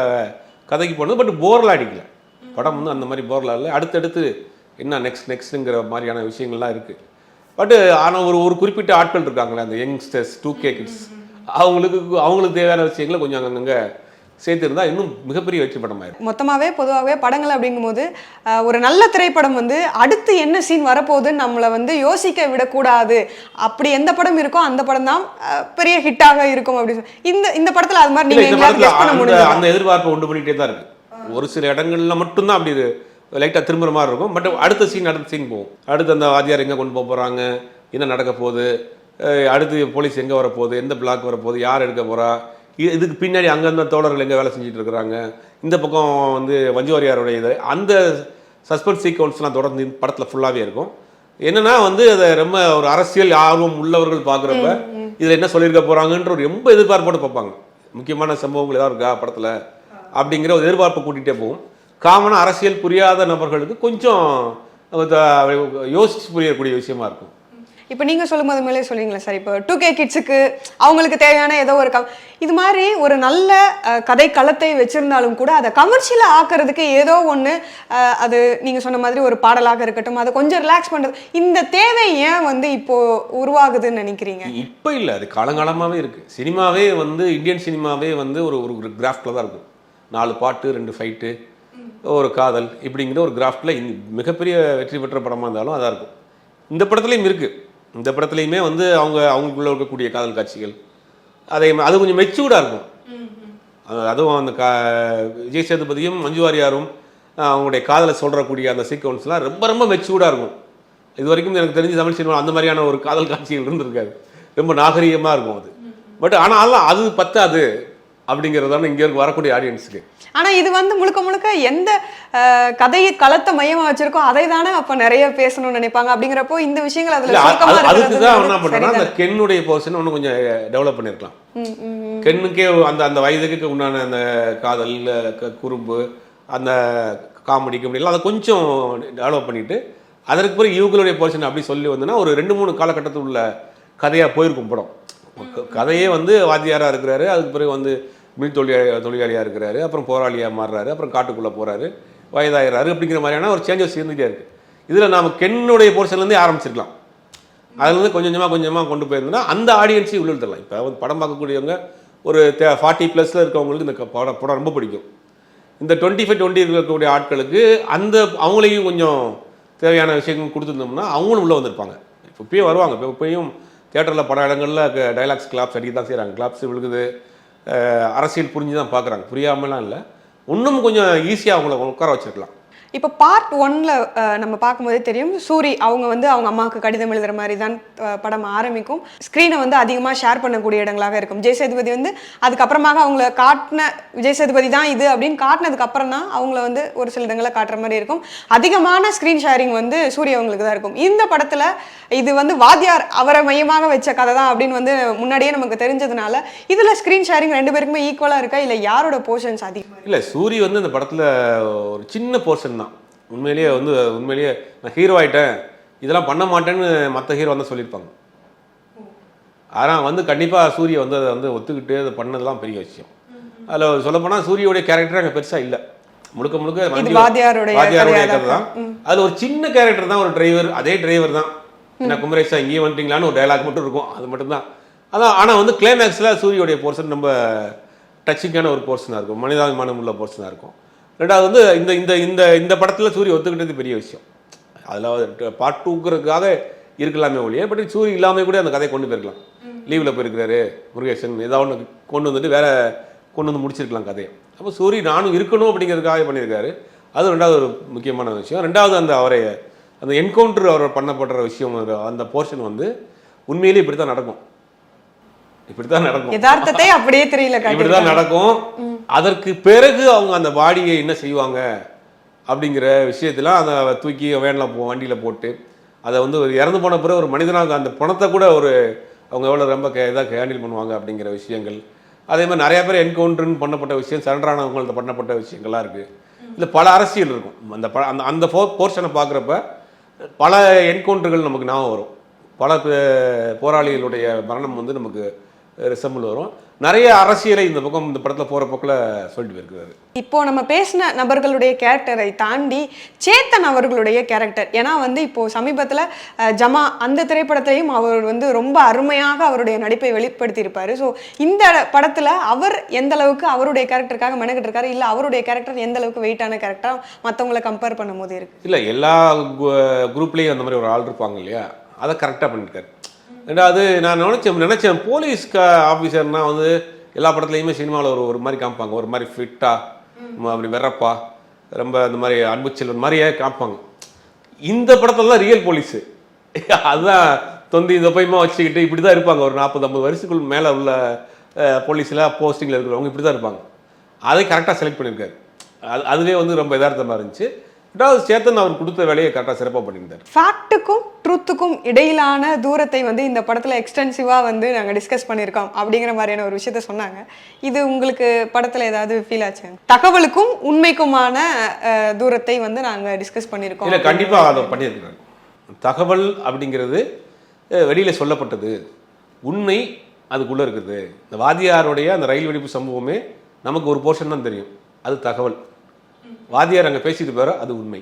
கதைக்கு போனது பட் போரில் அடிக்கல. படம் வந்து அந்த மாதிரி போரில் இல்லை. அடுத்தடுத்து என்ன நெக்ஸ்ட் நெக்ஸ்ட்டுங்கிற மாதிரியான விஷயங்கள்லாம் இருக்குது பட் ஆனால் ஒரு ஒரு குறிப்பிட்ட ஆட்கள் இருக்காங்களே அந்த யங்ஸ்டர்ஸ் டூ கே கிட்ஸ் அவங்களுக்கு அவங்களுக்கு தேவையான விஷயங்களை கொஞ்சம் அங்கங்கே சேர்த்துருந்தா இன்னும் மிகப்பெரிய வெற்றி படமாயிருக்கும் மொத்தமாவே பொதுவாகவே படங்கள் அப்படிங்கும்போது ஒரு நல்ல திரைப்படம் வந்து அடுத்து என்ன சீன் வரப்போகுதுன்னு நம்மளை வந்து யோசிக்க விடக்கூடாது. அப்படி எந்த படம் இருக்கோ அந்த படம் தான் பெரிய ஹிட்டாக இருக்கும் அப்படின்னு இந்த இந்த படத்துல அது மாதிரி இல்ல, நீங்க இந்த எங்கேயாவது படத்துல கெஸ் பண்ண அந்த எதிர்பார்ப்பை உண்டு பண்ணிட்டே தான் இருக்கு. ஒரு சில இடங்கள்ல மட்டும்தான் அப்படி லைட்டாக திரும்புற மாதிரி இருக்கும். பட் அடுத்த சீன் அடுத்த சீன் போகும். அடுத்து அந்த வாத்தியார் எங்கே கொண்டு போக போகிறாங்க என்ன நடக்க போகுது அடுத்து போலீஸ் எங்கே வரப்போகுது எந்த பிளாக் வரப்போகுது யார் எடுக்க போகிறா இதுக்கு பின்னாடி அங்கந்த தோழர்கள் எங்கே வேலை செஞ்சுட்டு இருக்கிறாங்க. இந்த பக்கம் வந்து வஞ்சுவாரியாருடைய இது அந்த சஸ்பென்ஸ் சீக்வன்ஸ்லாம் தொடர்ந்து படத்தில் ஃபுல்லாகவே இருக்கும். என்னன்னா வந்து அதை ரொம்ப ஒரு அரசியல் ஆர்வம் உள்ளவர்கள் பார்க்குறப்ப இதில் என்ன சொல்லியிருக்க போகிறாங்கன்ற ஒரு ரொம்ப எதிர்பார்ப்போடு பார்ப்பாங்க. முக்கியமான சம்பவங்கள் ஏதாவது இருக்கா படத்தில்? அப்படிங்கிற ஒரு எதிர்பார்ப்பை கூட்டிகிட்டே போகும். காமனாக அரசியல் புரியாத நபர்களுக்கு கொஞ்சம் யோசிச்சு புரியக்கூடிய விஷயமா இருக்கும். இப்போ நீங்க சொல்லும்போது மேலே சொல்லுவீங்களா சார். இப்போ டூ கே கிட்ஸுக்கு அவங்களுக்கு தேவையான ஏதோ ஒரு கம் இது மாதிரி ஒரு நல்ல கதை களத்தை வச்சுருந்தாலும் கூட அதை கமர்ஷியலாக ஆக்குறதுக்கு ஏதோ ஒன்று அது நீங்கள் சொன்ன மாதிரி ஒரு பாடலாக இருக்கட்டும் அதை கொஞ்சம் ரிலாக்ஸ் பண்ணுறது இந்த தேவை ஏன் வந்து இப்போது உருவாகுதுன்னு நினைக்கிறீங்க? இப்போ இல்லை. அது காலங்காலமாகவே இருக்குது சினிமாவே வந்து இந்தியன் சினிமாவே வந்து ஒரு ஒரு கிராஃப்டில் தான் இருக்கும். நாலு பாட்டு ரெண்டு ஃபைட்டு ஒரு காதல் இப்படிங்கிற ஒரு கிராஃப்டில் மிகப்பெரிய வெற்றி பெற்ற படமாக இருந்தாலும் அதாக இருக்கும். இந்த படத்துலையும் இருக்குது இந்த படத்துலையுமே வந்து அவங்க அவங்களுக்குள்ள இருக்கக்கூடிய காதல் காட்சிகள். அதே அது கொஞ்சம் மெச்சூர்டாக இருக்கும். அது- அதுவும் அந்த கா விஜய் சேதுபதியும் மஞ்சு வாரியாரும் அவங்களுடைய காதலை சொல்கிறக்கூடிய அந்த சீக்வன்ஸ்லாம் ரொம்ப ரொம்ப மெச்சூர்டாக இருக்கும். இது வரைக்கும் எனக்கு தெரிஞ்சு தமிழ் சினிமா அந்த மாதிரியான ஒரு காதல் காட்சிகள் இருந்திருக்காது. ரொம்ப நாகரீகமாக இருக்கும் அது. பட் ஆனாலும் அது பத்தாது. அப்படிங்கிறது தானே இங்கே வரக்கூடிய ஆடியன்ஸுக்கு ஆனா இது வந்து முழுக்க முழுக்க எந்த கதையை களத்தை மையமா வச்சிருக்கோ அதை தானே அப்ப நிறைய பேசணும்னு நினைப்பாங்க. அப்படிங்கிறப்போ இந்த விஷயங்கள் அதுல அதுக்கு தான் என்ன வந்து பண்ணுறேன்னா அந்த. கென்னுடைய போர்ஷன் இன்னும் கொஞ்சம் டெவலப் பண்ணியிருக்கலாம். கென்னுக்கே அந்த அந்த வயதுக்கு உண்டான அந்த காதல் குறும்பு அந்த காமெடி கிமெடிலாம் அதை கொஞ்சம் டெவலப் பண்ணிட்டு அதற்கு பிறகு இவங்களுடைய போர்ஷன் அப்படி சொல்லி வந்தோன்னா ஒரு ரெண்டு மூணு காலகட்டத்தில் உள்ள கதையாக போயிருக்கும் படம். கதையே வந்து வாத்தியாராக இருக்கிறாரு. அதுக்கு பிறகு வந்து மின் தொழிலாளி தொழிலாளியாக இருக்கிறாரு அப்புறம் போராளியாக மாறுறாரு அப்புறம் காட்டுக்குள்ளே போகிறாரு வயதாகிறாரு அப்படிங்கிற மாதிரியான ஒரு சேஞ்சஸ் இருந்துகிட்டே இருக்குது இதில் நாம் கென்னுடைய போர்ஷன்லேருந்தே ஆரம்பிச்சிருக்கலாம். அதுலேருந்து கொஞ்சம் கொஞ்சமாக கொஞ்சமாக கொண்டு போயிருந்தோம்னா அந்த ஆடியன்ஸையும் உள்ள தரலாம் இப்போ வந்து படம் பார்க்கக்கூடியவங்க ஒரு தே ஃபார்ட்டி ப்ளஸில் இருக்கவங்களுக்கு இந்த படம் படம் ரொம்ப பிடிக்கும். இந்த டுவெண்ட்டி ஃபைவ் டுவெண்ட்டி இருக்கக்கூடிய ஆட்களுக்கு அந்த அவங்களையும் கொஞ்சம் தேவையான விஷயங்கள் கொடுத்துருந்தோம்னா அவங்களும் உள்ளே வந்திருப்பாங்க. இப்போ இப்பயும் வருவாங்க. இப்போ இப்பயும் தேட்டரில் பட இடங்களில் டைலாக்ஸ் கிளாப்ஸ் அடிக்க தான் செய்கிறாங்க கிளாப்ஸ் விழுகுது. அரசியல் புரிஞ்சு தான் பார்க்குறாங்க. புரியாமலாம் இல்லை. இன்னும் கொஞ்சம் ஈஸியாக அவங்கள உட்கார வச்சிருக்கலாம். இப்போ பார்ட் ஒன்ல நம்ம பார்க்கும்போதே தெரியும் சூரி அவங்க வந்து அவங்க அம்மாவுக்கு கடிதம் எழுதுற மாதிரி தான் படம் ஆரம்பிக்கும். ஸ்க்ரீனை வந்து அதிகமாக ஷேர் பண்ணக்கூடிய இடங்களாக இருக்கும். விஜய் சேதுபதி வந்து அதுக்கப்புறமாக அவங்கள காட்டின விஜய் சேதுபதி தான் இது அப்படின்னு காட்டினதுக்கு அப்புறம் தான் அவங்கள வந்து ஒரு சில இடங்களை காட்டுற மாதிரி இருக்கும். அதிகமான ஸ்க்ரீன் ஷேரிங் வந்து சூரிய அவங்களுக்கு தான் இருக்கும். இந்த படத்தில் இது வந்து வாத்தியார் அவரை மையமாக வச்ச கதை தான் அப்படின்னு வந்து முன்னாடியே நமக்கு தெரிஞ்சதுனால இதில் ஸ்க்ரீன் ஷேரிங் ரெண்டு பேருக்குமே ஈக்குவலாக இருக்கா? இல்லை யாரோட போர்ஷன்ஸ் அதிகம் இல்லை சூரி வந்து இந்த படத்தில் ஒரு சின்ன போர்ஷன் தான் உண்மையிலேயே வந்து உண்மையிலேயே நான் ஹீரோ ஆயிட்டேன். இதெல்லாம் பண்ண மாட்டேன்னு மற்ற ஹீரோ வந்து சொல்லியிருப்பாங்க. ஆனால் வந்து கண்டிப்பாக சூரிய வந்து அதை வந்து ஒத்துக்கிட்டு அதை பண்ணதெல்லாம் பெரிய விஷயம். அதில் சொல்லப்போனால் சூரியோடைய கேரக்டர் அங்கே பெருசாக இல்லை. முழுக்க முழுக்க வாத்தியாருடைய கதை தான். அதில் ஒரு சின்ன கேரக்டர் தான் ஒரு டிரைவர் அதே டிரைவர் தான். என்ன குமரேஷா இங்கேயே வந்துட்டீங்களான்னு ஒரு டயலாக் மட்டும் இருக்கும். அது மட்டும்தான். அதான் ஆனால் வந்து கிளைமேக்ஸில் சூரியோடைய போர்ஷன் ரொம்ப டச்சிங்கான ஒரு போர்ஷனாக இருக்கும். மனிதாபிமானம் உள்ள போர்ஷனாக இருக்கும். ரெண்டாவது வந்து இந்த இந்த இந்த இந்த படத்தில் சூரிய ஒத்துக்கிட்டது பெரிய விஷயம். அதில் பார்ட் டூக்கிறதுக்காக இருக்கலாமே ஒழிய பட் சூரிய இல்லாமல் கூட அந்த கதையை கொண்டு போயிருக்கலாம். லீவில் போயிருக்கிறாரு முருகேசன் ஏதாவது ஒன்று கொண்டு வந்துட்டு வேற கொண்டு வந்து முடிச்சிருக்கலாம் கதையை. அப்போ சூரிய நானும் இருக்கணும் அப்படிங்கிறதுக்காக பண்ணியிருக்காரு. அது ரெண்டாவது ஒரு முக்கியமான விஷயம். ரெண்டாவது அந்த அவரை அந்த என்கவுண்டர் அவர் பண்ணப்படுற விஷயம் அந்த போர்ஷன் வந்து உண்மையிலேயே இப்படி தான் நடக்கும். இப்படி தான் நடக்கும். யதார்த்தத்தை அப்படியே தெரியல இப்படிதான் காட்டி நடக்கும். அதற்கு பிறகு அவங்க அந்த பாடியை என்ன செய்வாங்க அப்படிங்கிற விஷயத்தெல்லாம் அதை தூக்கி வேனில் போ வண்டியில் போட்டு அதை வந்து ஒரு இறந்து போன பிறகு ஒரு மனிதனாக அந்த பணத்தை கூட ஒரு அவங்க எவ்வளோ ரொம்ப கே இதாக ஹேண்டில் பண்ணுவாங்க அப்படிங்கிற விஷயங்கள். அதே மாதிரி நிறையா பேர் என்கவுண்டர்னு பண்ணப்பட்ட விஷயம் சரண்டரானவங்கள்ட்ட பண்ணப்பட்ட விஷயங்கள்லாம் இருக்குது இல்லை பல அரசியல் இருக்கும். அந்த ப அந்த அந்த போ போர்ஷனை பார்க்குறப்ப பல என்கவுண்டர்கள் நமக்கு ஞாபகம் வரும். பல போராளிகளுடைய மரணம் வந்து நமக்கு ரிசம்பிள் வரும். நிறைய அரசியலை இந்த பக்கம் இந்த படத்தில் போகிற போக்கில் சொல்லிட்டு போயிருக்கிறாரு. இப்போ நம்ம பேசின நபர்களுடைய கேரக்டரை தாண்டி சேத்தன் அவர்களுடைய கேரக்டர். ஏன்னா வந்து இப்போ சமீபத்தில் ஜமா அந்த திரைப்படத்திலையும் அவர் வந்து ரொம்ப அருமையாக அவருடைய நடிப்பை வெளிப்படுத்தியிருப்பாரு. ஸோ இந்த படத்தில் அவர் எந்த அளவுக்கு அவருடைய கேரக்டருக்காக மெனக்கிட்டு இருக்காரு இல்லை அவருடைய கேரக்டர் எந்த அளவுக்கு வெயிட்டான கேரக்டராக மற்றவங்களை கம்பேர் பண்ணும்போது இருக்கு? இல்லை எல்லா குரூப்லேயும் அந்த மாதிரி ஒரு ஆள் இருப்பாங்க இல்லையா? அதை கரெக்டாக பண்ணியிருக்காரு. ரெண்டாவது நான் நினச்சேன் நினச்சேன் போலீஸ் ஆஃபீஸர்னால் வந்து எல்லா படத்துலையுமே சினிமாவில் ஒரு ஒரு மாதிரி காமிப்பாங்க. ஒரு மாதிரி ஃபிட்டாக அப்படி வெறப்பா ரொம்ப இந்த மாதிரி அன்பு செல்வன் மாதிரியே காமிப்பாங்க. இந்த படத்துல தான் ரியல் போலீஸு அதுதான் தொந்தி இந்த பையமாக வச்சுக்கிட்டு இப்படி தான் இருப்பாங்க. ஒரு நாற்பது ஐம்பது வருஷத்துக்குள் மேலே உள்ள போலீஸில் போஸ்டிங்கில் இருக்கிறவங்க இப்படி தான் இருப்பாங்க. அதை கரெக்டாக செலக்ட் பண்ணியிருக்காரு. அது அதுவே வந்து ரொம்ப யதார்த்தமாக இருந்துச்சு. ரெண்டாவது சேத்தன் அவர் கொடுத்த வேலையை கரெக்டாக சிறப்பாக பண்ணியிருந்தார். ஃபேக்ட்டுக்கும் ட்ரூத்துக்கும் இடையிலான தூரத்தை வந்து இந்த படத்தில் எக்ஸ்டென்சிவாக வந்து நாங்கள் டிஸ்கஸ் பண்ணியிருக்கோம் அப்படிங்கிற மாதிரியான ஒரு விஷயத்த சொன்னாங்க. இது உங்களுக்கு படத்தில் ஏதாவது ஃபீல் ஆச்சு? தகவலுக்கும் உண்மைக்குமான தூரத்தை வந்து நாங்கள் டிஸ்கஸ் பண்ணியிருக்கோம். இல்லை கண்டிப்பாக அதை பண்ணியிருக்கிறாங்க தகவல் அப்படிங்கிறது வெளியில் சொல்லப்பட்டது. உண்மை அதுக்குள்ளே இருக்குது. இந்த வாதியாருடைய அந்த ரயில் வெடிப்பு சம்பவமே நமக்கு ஒரு போர்ஷன் தான் தெரியும். அது தகவல். வாதியார் அங்கே பேசிட்டு போகிற அது உண்மை.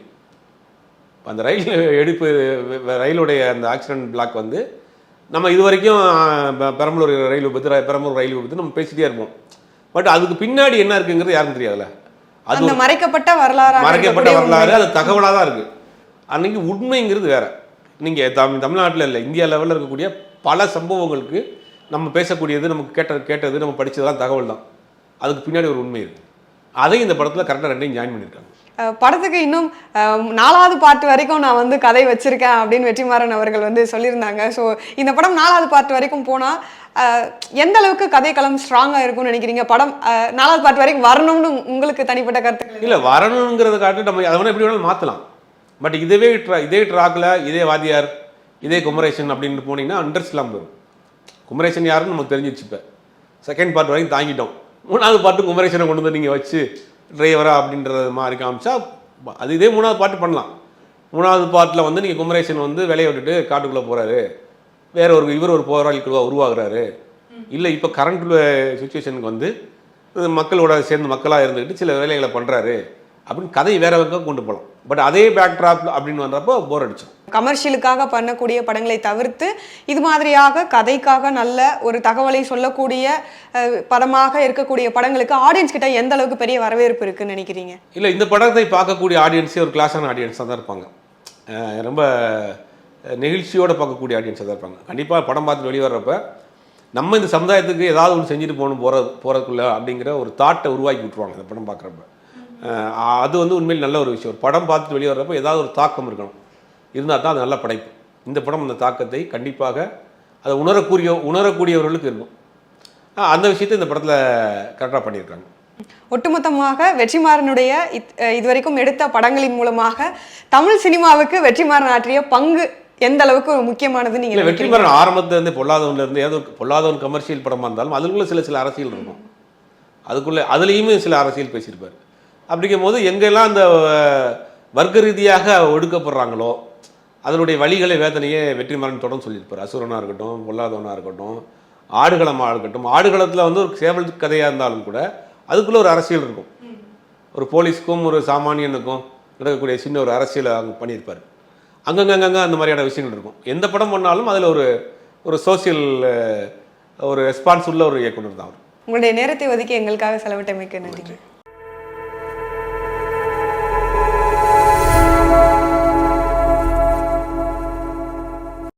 அந்த ரயில் எடுப்பு ரயிலுடைய அந்த ஆக்சிடென்ட் பிளாக் வந்து நம்ம இது வரைக்கும் பெரம்பலூர் ரயில் விபத்து பெரம்பலூர் ரயில் விபத்து நம்ம பேசிட்டே இருப்போம். பட் அதுக்கு பின்னாடி என்ன இருக்குங்கிறது யாருக்கும் தெரியாதுல்ல. அது மறைக்கப்பட்ட வரலாறு மறைக்கப்பட்ட வரலாறு அது தகவலாக தான் இருக்கு. அன்னைக்கு உண்மைங்கிறது வேற. நீங்க தம் தமிழ்நாட்டில் இல்லை இந்தியா லெவலில் இருக்கக்கூடிய பல சம்பவங்களுக்கு நம்ம பேசக்கூடியது நமக்கு கேட்ட கேட்டது நம்ம படிச்சதெல்லாம் தகவல் தான் அதுக்கு பின்னாடி ஒரு உண்மை இருக்கு. அதை இந்த படத்துல கரெக்டாக ரெண்டையும் ஜாயின் பண்ணியிருக்காங்க. படத்துக்கு இன்னும் நாலாவது பாட்டு வரைக்கும் நான் வந்து கதை வச்சிருக்கேன் அப்படின்னு வெற்றிமாறன் அவர்கள் வந்து சொல்லியிருந்தாங்க. ஸோ இந்த படம் நாலாவது பாட்டு வரைக்கும் போனால் எந்த அளவுக்கு கதைக்களம் ஸ்ட்ராங்காக இருக்கும்னு நினைக்கிறீங்க? படம் நாலாவது பாட்டு வரைக்கும் வரணும்னு உங்களுக்கு தனிப்பட்ட கருத்துக்கள் இல்லை வரணுங்கிறத காட்டு நம்ம அதை எப்படி வேணாலும் மாற்றலாம் பட் இதுவே ட்ரா இதே ட்ராக்கில் இதே வாத்தியார் இதே குமரேசன் அப்படின்னு போனீங்கன்னா அண்டர்ஸ்லாம் வரும். குமரேசன் யாருன்னு நமக்கு தெரிஞ்சிருச்சு இப்போ. செகண்ட் பார்ட் வரைக்கும் தாங்கிட்டோம். மூணாவது பாட்டு குமரேசனை கொண்டு வந்து நீங்கள் வச்சு டிரைவரா அப்படின்றது மாதிரி காமிச்சா அது இதே மூணாவது பாட்டு பண்ணலாம். மூணாவது பாட்டில் வந்து நீங்கள் குமரேசன் வந்து வேலையை விட்டுட்டு காட்டுக்குள்ளே போகிறாரு வேற ஒரு இவர் ஒரு போக உருவாகிறாரு. இல்லை இப்போ கரண்ட் சுச்சுவேஷனுக்கு வந்து மக்களோட சேர்ந்து மக்களாக இருந்துக்கிட்டு சில வேலைகளை பண்ணுறாரு அப்படின்னு கதையை வேற பக்கம் கொண்டு போகலாம் பட் அதே பேக்ட்ராப் அப்படின்னு வந்தப்போ போர் அடிச்சோம் கமர்ஷியலுக்காக பண்ணக்கூடிய படங்களை தவிர்த்து இது மாதிரியாக கதைக்காக நல்ல ஒரு தகவலை சொல்லக்கூடிய படமாக இருக்கக்கூடிய படங்களுக்கு ஆடியன்ஸ் கிட்ட எந்த அளவுக்கு பெரிய வரவேற்பு இருக்குன்னு நினைக்கிறீங்க? இல்லை இந்த படத்தை பார்க்கக்கூடிய ஆடியன்ஸே ஒரு கிளாஸான ஆடியன்ஸாக தான் இருப்பாங்க. ரொம்ப நெகிழ்ச்சியோடு பார்க்கக்கூடிய ஆடியன்ஸாக தான் இருப்பாங்க. கண்டிப்பாக படம் பார்த்து வெளிவரப்ப நம்ம இந்த சமுதாயத்துக்கு ஏதாவது ஒன்று செஞ்சுட்டு போகணும் போகிற போகிறதுக்குள்ள அப்படிங்கிற ஒரு தாட்டை உருவாக்கி விட்ருவாங்க இந்த படம் பார்க்குறப்ப. அது வந்து உண்மையில் நல்ல ஒரு விஷயம். ஒரு படம் பார்த்துட்டு வெளியே வர்றப்ப ஏதாவது ஒரு தாக்கம் இருக்கணும். இருந்தால் தான் அது நல்ல படைப்பு. இந்த படம் அந்த தாக்கத்தை கண்டிப்பாக அதை உணரக்கூடிய உணரக்கூடியவர்களுக்கு இருக்கும். அந்த விஷயத்தை இந்த படத்தில் கரெக்டாக பண்ணியிருக்காங்க. ஒட்டுமொத்தமாக வெற்றிமாறனுடைய இதுவரைக்கும் எடுத்த படங்களின் மூலமாக தமிழ் சினிமாவுக்கு வெற்றிமாறன் ஆற்றிய பங்கு எந்த அளவுக்கு ஒரு முக்கியமானது நீங்க இல்லை நினைக்கிறீங்க? வெற்றிமாறன் ஆரம்பத்துல இருந்து பொல்லாதவன்ல இருந்து ஏதோ ஒரு பொல்லாதவன் கமர்ஷியல் படமா இருந்தாலும் அதுக்குள்ள சில சில அரசியல் இருக்கும். அதுக்குள்ள அதுலேயுமே சில அரசியல் பேசியிருப்பார். அப்படிங்கும் போது எங்கெல்லாம் அந்த வர்க்க ரீதியாக ஒடுக்கப்படுறாங்களோ அதனுடைய வழிகளை வேதனையே வெற்றிமாறன் தொடர்ந்து சொல்லியிருப்பார். அசுரனாக இருக்கட்டும் பொல்லாதவனாக இருக்கட்டும் ஆடுகளமாக இருக்கட்டும் ஆடுகளத்தில் வந்து ஒரு சேவல் கதையாக இருந்தாலும் கூட அதுக்குள்ள ஒரு அரசியல் இருக்கும். ஒரு போலீஸ்க்கும் ஒரு சாமானியனுக்கும் நடக்கக்கூடிய சின்ன ஒரு அரசியலை அவங்க பண்ணியிருப்பார். அங்கங்கங்க அந்த மாதிரியான விஷயங்கள் இருக்கும். எந்த படம் பண்ணாலும் அதில் ஒரு ஒரு சோசியல் ஒரு ரெஸ்பான்ஸ் உள்ள ஒரு இயக்குனர் தான் அவர். உங்களுடைய நேரத்தை ஒதுக்கி எங்களுக்காக செலவிட்டமைக்கு நன்றி.